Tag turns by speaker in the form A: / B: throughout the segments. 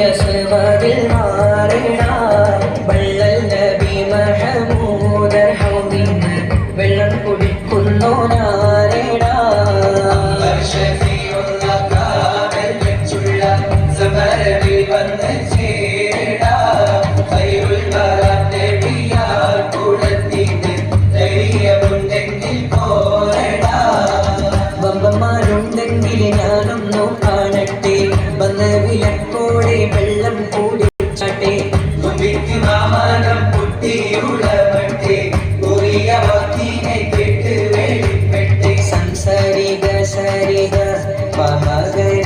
A: യശ്വതിൽ മാറിടാ വള്ളൽ നബി മഹമൂദർ ഹൗദിന്ന് വെള്ളം കുടിക്കുന്നോ നാരിടാ.
B: ശക്തിയുള്ള കാതൽ വെച്ചുള്ള സമരവി വന്ന് ചേടാ കൈരുൾ വരാത്തെടിയാൽ കുടത്തിന് ധൈര്യമുണ്ടെങ്കിൽ പോരടാ.
A: ബമ്പന്മാരുണ്ടെങ്കിൽ ഞാനൊന്നും வானம் புட்டியுள்ளவற்றே உரிய வாக்கினை கேட்டு வெளிப்பட்டே. சம்சரிக சரிக பகரி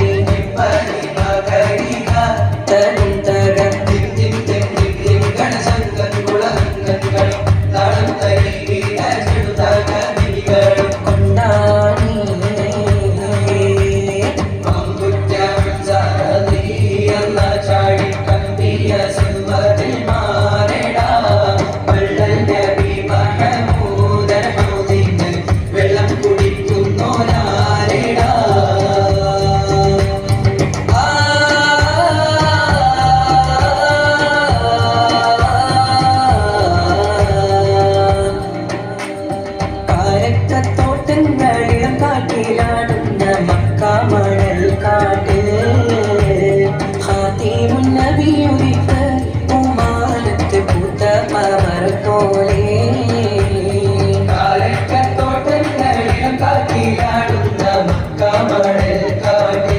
A: മരത്തോലേ
B: കാലക്കത്തോട്ടം കാറ്റിലാടുന്ന മക്കാമണൽ
A: കാറ്റേ